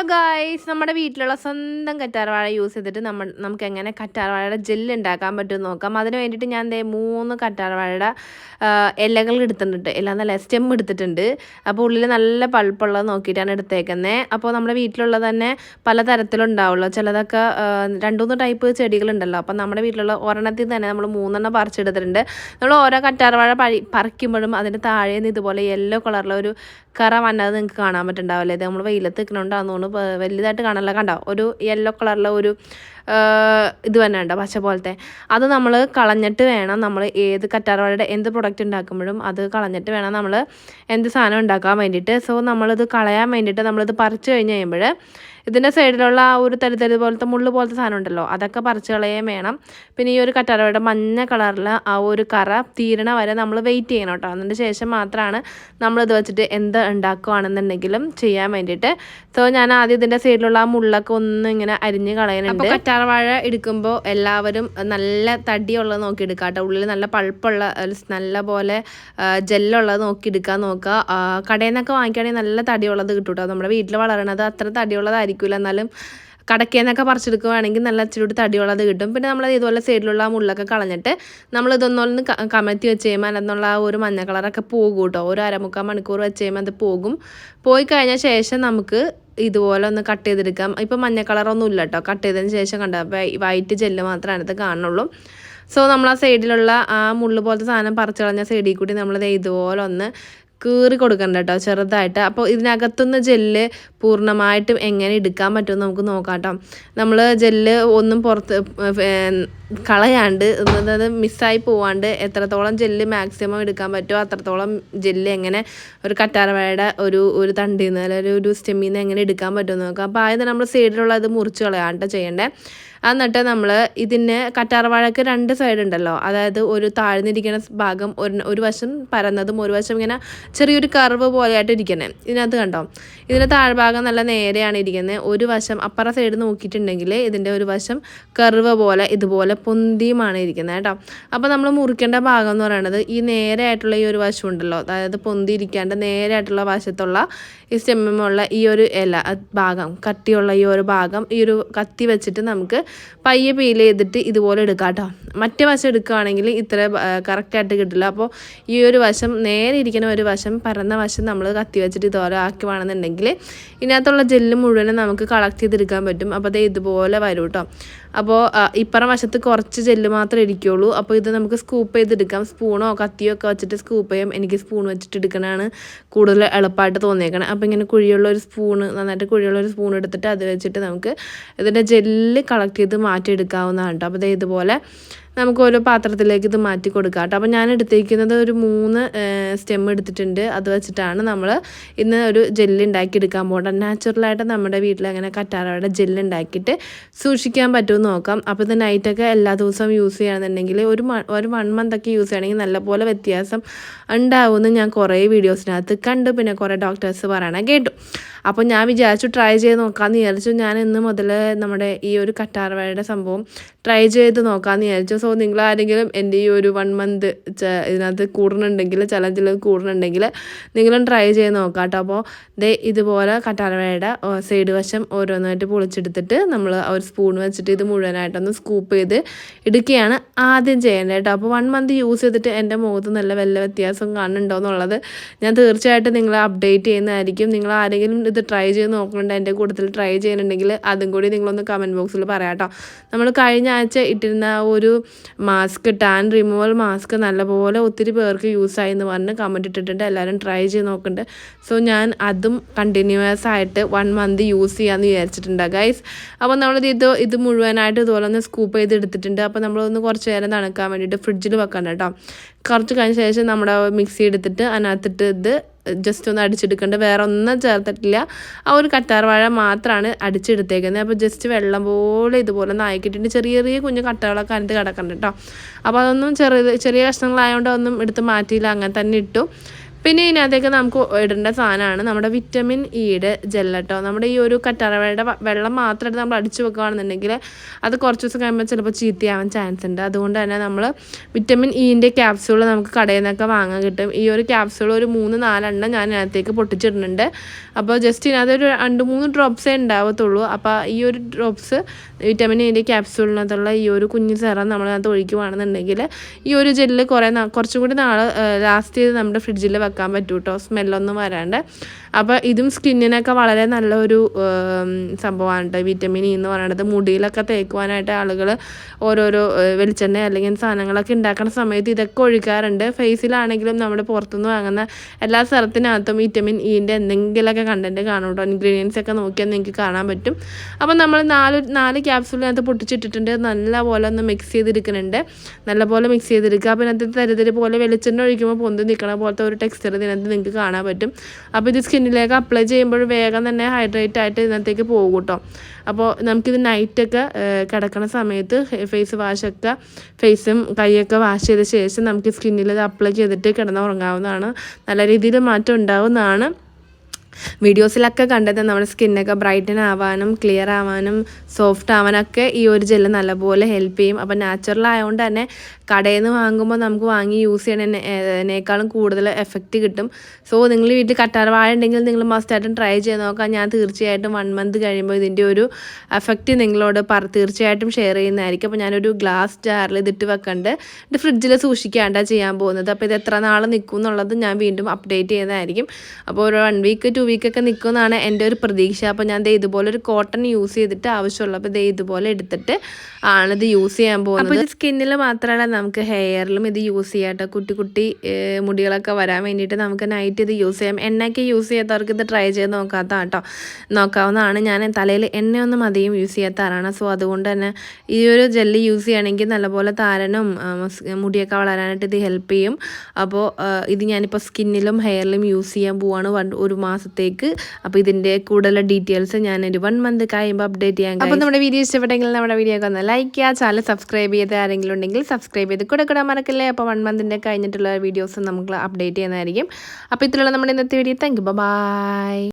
Hello guys നമ്മുടെ വീട്ടിലുള്ള സ്വന്തം കറ്റാർവാഴ യൂസ് ചെയ്തിട്ട് നമ്മൾ നമുക്ക് എങ്ങനെ കറ്റാർവാഴയുടെ ജെല്ല് ഉണ്ടാക്കാൻ പറ്റുമെന്ന് നോക്കാം. അതിന് വേണ്ടിയിട്ട് ഞാൻ ദേ മൂന്ന് കറ്റാർവാഴയുടെ ഇലകൾ എടുത്തിട്ടുണ്ട്. എല്ലാം നല്ല സ്റ്റെം എടുത്തിട്ടുണ്ട്. അപ്പോൾ ഉള്ളിൽ നല്ല പൾപ്പുള്ളത് നോക്കിയിട്ടാണ് എടുത്തേക്കുന്നത് അപ്പോൾ നമ്മുടെ വീട്ടിലുള്ള തന്നെ പല തരത്തിലുണ്ടാവുള്ളൂ ചിലതൊക്കെ രണ്ടുമൂന്ന് ടൈപ്പ് ചെടികളുണ്ടല്ലോ. അപ്പോൾ നമ്മുടെ വീട്ടിലുള്ള ഒരെണ്ണത്തിൽ തന്നെ നമ്മൾ മൂന്നെണ്ണം പറിച്ചെടുത്തിട്ടുണ്ട്. നമ്മൾ ഓരോ കറ്റാർവാഴ പഴി പറിക്കുമ്പോഴും അതിന്റെ താഴെ നിന്ന് ഇതുപോലെ യെല്ലോ കളറിലൊരു കറ വന്നത് നിങ്ങൾക്ക് കാണാൻ പറ്റുന്നുണ്ടാവില്ലേ? ഇത് നമ്മൾ വെയിലത്ത് നിൽക്കണോണ്ടാന്ന് വലുതായിട്ട് കാണാനുള്ള കണ്ടോ? ഒരു യെല്ലോ കളറിലെ ഒരു ഇത് തന്നെ ഉണ്ടോ പച്ച പോലത്തെ. അത് നമ്മൾ കളഞ്ഞിട്ട് വേണം നമ്മൾ ഏത് കറ്റാർവാഴയുടെ എന്ത് പ്രൊഡക്റ്റ് ഉണ്ടാക്കുമ്പോഴും അത് കളഞ്ഞിട്ട് വേണം നമ്മൾ എന്ത് സാധനം ഉണ്ടാക്കാൻ വേണ്ടിയിട്ട്. സോ നമ്മളിത് കളയാൻ വേണ്ടിയിട്ട് നമ്മളിത് പറിച്ച് കഴിഞ്ഞ് കഴിയുമ്പോൾ ഇതിന്റെ സൈഡിലുള്ള ആ ഒരു തരിതരി പോലത്തെ മുള്ളു പോലത്തെ സാധനം ഉണ്ടല്ലോ അതൊക്കെ പറിച്ച് കളയാൻ വേണം. പിന്നെ ഈ ഒരു കറ്റാർവാഴയുടെ മഞ്ഞ കളറിൽ ആ ഒരു കറ തീരണ വരെ നമ്മൾ വെയിറ്റ് ചെയ്യണം കേട്ടോ. അതിന്റെ ശേഷം മാത്രമാണ് നമ്മളിത് വെച്ചിട്ട് എന്ത് ഉണ്ടാക്കുകയാണെന്നുണ്ടെങ്കിലും ചെയ്യാൻ വേണ്ടിയിട്ട്. സോ ഞാൻ ആദ്യം ഇതിന്റെ സൈഡിലുള്ള ആ മുള്ളൊക്കെ ഒന്ന് ഇങ്ങനെ അരിഞ്ഞ് കളയുന്നുണ്ട് കറ്റാർവാഴ എടുക്കുമ്പോൾ എല്ലാവരും നല്ല തടിയുള്ളത് നോക്കി എടുക്കുക കേട്ടോ. ഉള്ളിൽ നല്ല പഴുപ്പുള്ള നല്ല പോലെ ജെല്ലുള്ളത് നോക്കി എടുക്കാൻ നോക്കുക. കടയിൽ നിന്നൊക്കെ വാങ്ങിക്കുകയാണെങ്കിൽ നല്ല തടിയുള്ളത് കിട്ടും കേട്ടോ. നമ്മുടെ വീട്ടിൽ വളരണത് അത്ര തടിയുള്ളതായിരിക്കില്ല എന്നാലും കടക്കേന്നൊക്കെ പറിച്ചെടുക്കുകയാണെങ്കിൽ നല്ല ഇച്ചിരി തടിയുള്ളത് കിട്ടും. പിന്നെ നമ്മൾ ഇതുപോലെ സൈഡിലുള്ള ആ മുള്ളൊക്കെ കളഞ്ഞിട്ട് നമ്മൾ ഇതൊന്നൊന്ന് കമത്തി വെച്ച് കഴിയുമ്പോൾ അതിനുള്ള ഒരു മഞ്ഞ കളറൊക്കെ പോകും കേട്ടോ. ഒരു അരമുക്കാൽ മണിക്കൂർ വെച്ച് കഴിയുമ്പോൾ അത് പോകും. പോയി കഴിഞ്ഞ ശേഷം നമുക്ക് ഇതുപോലെ ഒന്ന് കട്ട് ചെയ്തെടുക്കാം. ഇപ്പം മഞ്ഞ കളറൊന്നും ഇല്ല കേട്ടോ കട്ട് ചെയ്തതിന് ശേഷം കണ്ട വൈറ്റ് ജെല്ല് മാത്രമേ അതിനകത്ത് കാണുള്ളൂ. സോ നമ്മൾ ആ സൈഡിലുള്ള ആ മുള്ളു പോലത്തെ സാധനം പറിച്ചു കളഞ്ഞ സൈഡിൽ കൂടി നമ്മളിത് ഇതുപോലെ ഒന്ന് കീറി കൊടുക്കണ്ട കേട്ടോ ചെറുതായിട്ട്. അപ്പോൾ ഇതിനകത്തുനിന്ന് ജെല്ല് പൂർണമായിട്ടും എങ്ങനെ എടുക്കാൻ പറ്റുമെന്ന് നമുക്ക് നോക്കാം കേട്ടോ നമ്മൾ ജെല്ല് ഒന്നും പുറത്ത് കളയാണ്ട് അതായത് മിസ്സായി പോവാണ്ട് എത്രത്തോളം ജെല്ല് മാക്സിമം എടുക്കാൻ പറ്റുമോ അത്രത്തോളം ജെല്ല് എങ്ങനെ ഒരു കറ്റാർവാഴയുടെ ഒരു ഒരു തണ്ടിൽ നിന്ന് അല്ലെങ്കിൽ ഒരു സ്റ്റെമ്മിൽ നിന്ന് എങ്ങനെ എടുക്കാൻ പറ്റുമെന്ന് നോക്കാം. അപ്പോൾ ആയത് നമ്മൾ സൈഡിലുള്ളത് മുറിച്ച് കളയാണ്ട് ചെയ്യേണ്ടത് എന്നിട്ട് നമ്മൾ ഇതിന് കറ്റാർവാഴക്ക് രണ്ട് സൈഡ് ഉണ്ടല്ലോ. അതായത് ഒരു താഴ്ന്നിരിക്കുന്ന ഭാഗം ഒരു ഒരു വശം പരന്നതും ഒരു വശം ഇങ്ങനെ ചെറിയൊരു കർവ് പോലെയായിട്ട് ഇരിക്കുന്നത് ഇതിനകത്ത് കണ്ടോ? ഇതിന്റെ താഴ്ഭാഗം നല്ല നേരെയാണ് ഇരിക്കുന്നത് ഒരു വശം അപ്പുറ സൈഡ് നോക്കിയിട്ടുണ്ടെങ്കിൽ ഇതിന്റെ ഒരു വശം കർവ് പോലെ ഇതുപോലെ പൊന്തിയുമാണ് ഇരിക്കുന്നത് കേട്ടോ. അപ്പോൾ നമ്മൾ മുറിക്കേണ്ട ഭാഗം എന്ന് പറയുന്നത് ഈ നേരെയായിട്ടുള്ള ഈ ഒരു വശം ഉണ്ടല്ലോ. അതായത് പൊന്തിയിരിക്കാണ്ട് നേരെയായിട്ടുള്ള വശത്തുള്ള ഈ സ്റ്റെമ്മുള്ള ഈ ഒരു ഇല ഭാഗം കട്ടിയുള്ള ഈ ഒരു ഭാഗം ഈ ഒരു കത്തി വെച്ചിട്ട് നമുക്ക് പയ്യെ പീൽ ചെയ്തിട്ട് ഇതുപോലെ എടുക്കാം കേട്ടോ. മറ്റേ വശം എടുക്കുകയാണെങ്കിൽ ഇത്ര കറക്റ്റായിട്ട് കിട്ടില്ല. അപ്പോൾ ഈ ഒരു വശം നേരെ ഇരിക്കുന്ന ഒരു വശം പരന്ന വശം നമ്മൾ കത്തി വെച്ചിട്ട് ഇതുപോലെ ആക്കുവാണെന്നുണ്ടെങ്കിൽ ഇതിനകത്തുള്ള ജെല്ല് മുഴുവനും നമുക്ക് കളക്ട് ചെയ്തെടുക്കാൻ പറ്റും. അപ്പോൾ അത് ഇതുപോലെ വരും കേട്ടോ. അപ്പോൾ ഇപ്പുറം വശത്ത് കുറച്ച് ജെല്ല് മാത്രമേ ഇരിക്കുകയുള്ളൂ അപ്പോൾ ഇത് നമുക്ക് സ്കൂപ്പ് ചെയ്തെടുക്കാം. സ്പൂണോ കത്തിയോ ഒക്കെ വെച്ചിട്ട് സ്കൂപ്പ് ചെയ്യാം. എനിക്ക് സ്പൂൺ വെച്ചിട്ട് എടുക്കണതാണ് കൂടുതൽ എളുപ്പമായിട്ട് തോന്നിയേക്കണം. അപ്പോൾ ഇങ്ങനെ കുഴിയുള്ള ഒരു സ്പൂണ് നന്നായിട്ട് കുഴിയുള്ള ഒരു സ്പൂൺ എടുത്തിട്ട് അത് വെച്ചിട്ട് നമുക്ക് ഇതിന്റെ ജെല്ല് കളക്ട് ചെയ്ത് മാറ്റിയെടുക്കാവുന്നതാണ് കേട്ടോ അപ്പോൾ ഇതുപോലെ നമുക്ക് ഓരോ പാത്രത്തിലേക്ക് ഇത് മാറ്റി കൊടുക്കാം കേട്ടോ. അപ്പോൾ ഞാൻ എടുത്തിരിക്കുന്നത് ഒരു മൂന്ന് സ്റ്റെം എടുത്തിട്ടുണ്ട്. അത് വെച്ചിട്ടാണ് നമ്മൾ ഇന്ന് ഒരു ജെല്ല് ഉണ്ടാക്കി എടുക്കാൻ പോകേണ്ടത് നാച്ചുറലായിട്ട് നമ്മുടെ വീട്ടിൽ അങ്ങനെ കറ്റാറയുടെ ജെല്ല് ഉണ്ടാക്കിയിട്ട് സൂക്ഷിക്കാൻ പറ്റുമെന്ന് നോക്കാം. അപ്പോൾ ഇത് നൈറ്റൊക്കെ എല്ലാ ദിവസവും യൂസ് ചെയ്യുകയാണെന്നുണ്ടെങ്കിൽ ഒരു ഒരു വൺ മന്ത് ഒക്കെ യൂസ് ചെയ്യണമെങ്കിൽ നല്ലപോലെ വ്യത്യാസം ഉണ്ടാവുമെന്ന് ഞാൻ കുറേ വീഡിയോസിനകത്ത് കണ്ടു. പിന്നെ കുറേ ഡോക്ടേഴ്സ് പറയണ കേട്ടു. അപ്പോൾ ഞാൻ വിചാരിച്ചു ട്രൈ ചെയ്ത് നോക്കാമെന്ന് വിചാരിച്ചു. ഞാൻ ഇന്ന് മുതൽ നമ്മുടെ ഈ ഒരു കറ്റാർവാഴയുടെ സംഭവം ട്രൈ ചെയ്ത് നോക്കാമെന്ന് വിചാരിച്ചു. സോ നിങ്ങൾ ആരെങ്കിലും എന്റെ ഈ ഒരു വൺ മന്ത് ഇതിനകത്ത് കൂടുന്നുണ്ടെങ്കിൽ ചലഞ്ചിൽ കൂടുന്നുണ്ടെങ്കിൽ നിങ്ങളും ട്രൈ ചെയ്ത് നോക്കാം കേട്ടോ അപ്പോൾ ദേ ഇതുപോലെ കറ്റാർവാഴയുടെ സൈഡ് വശം ഓരോന്നായിട്ട് പൊളിച്ചെടുത്തിട്ട് നമ്മൾ ഒരു സ്പൂൺ വെച്ചിട്ട് ഇത് മുഴുവനായിട്ടൊന്ന് സ്കൂപ്പ് ചെയ്ത് എടുക്കുകയാണ് ആദ്യം ചെയ്യേണ്ടത് കേട്ടോ. അപ്പോൾ വൺ മന്ത് യൂസ് ചെയ്തിട്ട് എന്റെ മുഖത്ത് നല്ല വല്ല വ്യത്യാസം കാണുന്നുണ്ടോ എന്നുള്ളത് ഞാൻ തീർച്ചയായിട്ടും നിങ്ങളെ അപ്ഡേറ്റ് ചെയ്യുന്നതായിരിക്കും. നിങ്ങൾ ആരെങ്കിലും ഇത് ട്രൈ ചെയ്ത് നോക്കുന്നുണ്ട് എന്റെ കൂട്ടത്തിൽ ട്രൈ ചെയ്യുന്നുണ്ടെങ്കിൽ അതും കൂടി നിങ്ങളൊന്ന് കമന്റ് ബോക്സിൽ പറയാം കേട്ടോ നമ്മൾ കഴിഞ്ഞ ആഴ്ച ഇട്ടിരുന്ന ഒരു മാസ്ക് ടാൻ റിമൂവൽ മാസ്ക് നല്ലപോലെ ഒത്തിരി പേർക്ക് യൂസായി എന്ന് പറഞ്ഞ് കമന്റ് ഇട്ടിട്ടുണ്ട്. എല്ലാവരും ട്രൈ ചെയ്ത് നോക്കുന്നുണ്ട്. സോ ഞാൻ അതും കണ്ടിന്യൂസ് ആയിട്ട് വൺ മന്ത് യൂസ് ചെയ്യാമെന്ന് വിചാരിച്ചിട്ടുണ്ട് ഗൈസ് അപ്പോൾ നമ്മളിത് ഇത് ഇത് മുഴുവനായിട്ട് ഇതുപോലെ ഒന്ന് സ്കൂപ്പ് ചെയ്ത് എടുത്തിട്ടുണ്ട്. അപ്പോൾ നമ്മളൊന്ന് കുറച്ച് നേരം തണുക്കാൻ വേണ്ടിയിട്ട് ഫ്രിഡ്ജിൽ വെക്കണം കേട്ടോ. കുറച്ച് കഴിഞ്ഞ ശേഷം നമ്മുടെ മിക്സി എടുത്തിട്ട് അതിനകത്തിട്ട് ഇത് ജസ്റ്റ് ഒന്ന് അടിച്ചെടുക്കേണ്ട. വേറെ ഒന്നും ചേർത്തിട്ടില്ല. ആ ഒരു കറ്റാർവാഴ മാത്രമാണ് അടിച്ചെടുത്തേക്കുന്നത്. അപ്പോൾ ജസ്റ്റ് വെള്ളം പോലെ ഇതുപോലെ നായിക്കിട്ടിട്ട് ചെറിയ ചെറിയ കുഞ്ഞു കട്ടകളൊക്കെ അതിനകത്ത് കിടക്കുന്നുണ്ട് കേട്ടോ അപ്പോൾ അതൊന്നും ചെറിയ ചെറിയ കഷ്ണങ്ങളായതുകൊണ്ട് ഒന്നും എടുത്ത് മാറ്റിയില്ല. അങ്ങനെ തന്നെ ഇട്ടു. പിന്നെ ഇതിനകത്തേക്ക് നമുക്ക് ഇടേണ്ട സാധനമാണ് നമ്മുടെ വിറ്റമിൻ ഇയുടെ ജെല്ലട്ടോ നമ്മുടെ ഈ ഒരു കറ്റാറവയുടെ വെള്ളം മാത്രം എടുത്ത് നമ്മൾ അടിച്ചു വെക്കുകയാണെന്നുണ്ടെങ്കിൽ അത് കുറച്ച് ദിവസം കഴിയുമ്പോൾ ചിലപ്പോൾ ചീത്തയാവാൻ ചാൻസ് ഉണ്ട്. അതുകൊണ്ട് തന്നെ നമ്മൾ വിറ്റമിൻ ഇന്റെ ക്യാപ്സ്യൂൾ നമുക്ക് കടയിൽ നിന്നൊക്കെ വാങ്ങാൻ കിട്ടും. ഈ ഒരു ക്യാപ്സ്യൂൾ ഒരു മൂന്ന് നാലെണ്ണം ഞാൻ ഇതിനകത്തേക്ക് പൊട്ടിച്ചിടുന്നുണ്ട്. അപ്പോൾ ജസ്റ്റ് ഇതിനകത്ത് ഒരു രണ്ട് മൂന്ന് ഡ്രോപ്സേ ഉണ്ടാവത്തുള്ളൂ. അപ്പോൾ ഈ ഒരു ഡ്രോപ്സ് വിറ്റമിൻ ഇന്റെ ക്യാപ്സ്യൂളിനകത്തുള്ള ഈ ഒരു കുഞ്ഞു സെറം നമ്മളതിനകത്ത് ഒഴിക്കുവാണെന്നുണ്ടെങ്കിൽ ഈ ഒരു ജെല്ല് കുറേ കുറച്ചും കൂടി നാൾ ലാസ്റ്റ് ചെയ്ത് നമ്മുടെ ഫ്രിഡ്ജിൽ വെക്കാൻ പറ്റും കേട്ടോ സ്മെല്ലൊന്നും വരാണ്ട്. അപ്പോൾ ഇതും സ്കിന്നിനൊക്കെ വളരെ നല്ലൊരു സംഭവമാണ് കേട്ടോ വിറ്റമിൻ ഇ എന്ന് പറയുന്നത് മുടിയിലൊക്കെ തേക്കുവാനായിട്ട് ആളുകൾ ഓരോരോ വെളിച്ചെണ്ണ അല്ലെങ്കിൽ സാധനങ്ങളൊക്കെ ഉണ്ടാക്കുന്ന സമയത്ത് ഇതൊക്കെ ഒഴിക്കാറുണ്ട്. ഫേസിലാണെങ്കിലും നമ്മുടെ പുറത്തുനിന്ന് വാങ്ങുന്ന എല്ലാ സ്ഥലത്തിനകത്തും വിറ്റമിൻ ഇന്റെ എന്തെങ്കിലുമൊക്കെ കണ്ടന്റ് കാണും കേട്ടോ ഇൻഗ്രീഡിയൻസ് ഒക്കെ നോക്കിയാൽ നിങ്ങൾക്ക് കാണാൻ പറ്റും. അപ്പോൾ നമ്മൾ നാല് നാല് ക്യാപ്സൂളിനകത്ത് പൊട്ടിച്ചിട്ടിട്ടുണ്ട്. നല്ലപോലെ ഒന്ന് മിക്സ് ചെയ്തിരിക്കുന്നുണ്ട്. നല്ലപോലെ മിക്സ് ചെയ്തിരിക്കുക. അപ്പോൾ അതിനകത്ത് തരിതരി പോലെ വെളിച്ചെണ്ണ ഒഴിക്കുമ്പോൾ പൊന്തി നിൽക്കണ പോലത്തെ ഒരു ടെക്സ്ചർ ഇതിനകത്ത് നിങ്ങൾക്ക് കാണാൻ പറ്റും. അപ്പോൾ ഇത് സ്കിന്നിലേക്ക് അപ്ലൈ ചെയ്യുമ്പോൾ വേഗം തന്നെ ഹൈഡ്രേറ്റ് ആയിട്ട് ഇതിനകത്തേക്ക് പോകും കേട്ടോ. അപ്പോൾ നമുക്കിത് നൈറ്റൊക്കെ കിടക്കുന്ന സമയത്ത് ഫേസ് വാഷൊക്കെ ഫേസും കൈയൊക്കെ വാഷ് ചെയ്ത ശേഷം നമുക്ക് സ്കിന്നിൽ ഇത് അപ്ലൈ ചെയ്തിട്ട് കിടന്നുറങ്ങാവുന്നതാണ്. നല്ല രീതിയിൽ മാറ്റം ഉണ്ടാവുന്നതാണ്. വീഡിയോസിലൊക്കെ കണ്ടത് നമ്മുടെ സ്കിന്നൊക്കെ ബ്രൈറ്റൻ ആവാനും ക്ലിയർ ആവാനും സോഫ്റ്റ് ആവാനൊക്കെ ഈ ഒരു ജെല്ല് നല്ലപോലെ ഹെൽപ്പ് ചെയ്യും. അപ്പം നാച്ചുറൽ ആയതുകൊണ്ട് തന്നെ കടയിൽ നിന്ന് വാങ്ങുമ്പോൾ നമുക്ക് വാങ്ങി യൂസ് ചെയ്യണതിനേക്കാളും കൂടുതൽ എഫക്റ്റ് കിട്ടും. സോ നിങ്ങൾ വീട്ടിൽ കട്ടാർ വാഴ ഉണ്ടെങ്കിൽ നിങ്ങൾ മസ്റ്റായിട്ടും ട്രൈ ചെയ്ത് നോക്കാം. ഞാൻ തീർച്ചയായിട്ടും വൺ മന്ത് കഴിയുമ്പോൾ ഇതിന്റെ ഒരു എഫക്റ്റ് നിങ്ങളോട് പറ തീർച്ചയായിട്ടും ഷെയർ ചെയ്യുന്നതായിരിക്കും. അപ്പോൾ ഞാനൊരു ഗ്ലാസ് ജാറിൽ ഇതിട്ട് വെക്കണ്ട്. ഇത് ഫ്രിഡ്ജിൽ സൂക്ഷിക്കാണ്ടാണ് ചെയ്യാൻ പോകുന്നത്. അപ്പോൾ ഇത് എത്ര നാൾ നിൽക്കും എന്നുള്ളത് ഞാൻ വീണ്ടും അപ്ഡേറ്റ് ചെയ്യുന്നതായിരിക്കും. അപ്പോൾ ഒരു വൺ വീക്ക് വീക്കൊക്കെ നിൽക്കുമെന്നാണ് എന്റെ ഒരു പ്രതീക്ഷ. അപ്പോൾ ഞാൻ ദേ ഇതുപോലെ ഒരു കോട്ടൺ യൂസ് ചെയ്തിട്ട് ആവശ്യമുള്ളപ്പോൾ ദേ ഇതുപോലെ എടുത്തിട്ട് ആണിത് യൂസ് ചെയ്യാൻ പോകുന്നത്. അപ്പോൾ സ്കിന്നിൽ മാത്രമല്ല നമുക്ക് ഹെയറിലും ഇത് യൂസ് ചെയ്യാം കേട്ടോ കുട്ടി മുടികളൊക്കെ വരാൻ വേണ്ടിയിട്ട് നമുക്ക് നൈറ്റ് ഇത് യൂസ് ചെയ്യാം. എണ്ണയ്ക്ക് യൂസ് ചെയ്യാത്തവർക്ക് ഇത് ട്രൈ ചെയ്ത് നോക്കാത്ത കേട്ടോ നോക്കാവുന്നതാണ്. ഞാൻ തലയിൽ എണ്ണയൊന്നും അധികം യൂസ് ചെയ്യാത്തതാണ് സോ അതുകൊണ്ട് തന്നെ ഈ ഒരു ജെല്ല് യൂസ് ചെയ്യുകയാണെങ്കിൽ നല്ലപോലെ താരനും മുടിയൊക്കെ വളരാനായിട്ട് ഇത് ഹെൽപ്പ് ചെയ്യും. അപ്പോൾ ഇത് ഞാനിപ്പോൾ സ്കിന്നിലും ഹെയറിലും യൂസ് ചെയ്യാൻ പോവാണ്. ഒരു മാസത്തേക്ക്. അപ്പോൾ ഇതിന്റെ കൂടുതൽ ഡീറ്റെയിൽസ് ഞാൻ ഒരു വൺ മന്ത് കഴിയുമ്പോൾ അപ്ഡേറ്റ് ചെയ്യാൻ അപ്പോൾ നമ്മുടെ വീഡിയോ ഇഷ്ടപ്പെട്ടെങ്കിൽ നമ്മുടെ വീഡിയോ ഒക്കെ ഒന്ന് ലൈക്ക് ചെയ്യുക ചാനൽ സബ്സ്ക്രൈബ് ചെയ്ത് ആരെങ്കിലും ഉണ്ടെങ്കിൽ സബ്സ്ക്രൈബ് ചെയ്ത് കൂടെ കൂടെ മറക്കല്ലേ? അപ്പോൾ വൺ മന്തിന്റെ കഴിഞ്ഞിട്ടുള്ള വീഡിയോസ് നമുക്ക് അപ്ഡേറ്റ് ചെയ്യുന്നതായിരിക്കും. അപ്പോൾ ഇത്രയുള്ള നമ്മുടെ ഇന്നത്തെ വീഡിയോ താങ്ക് യു ബൈ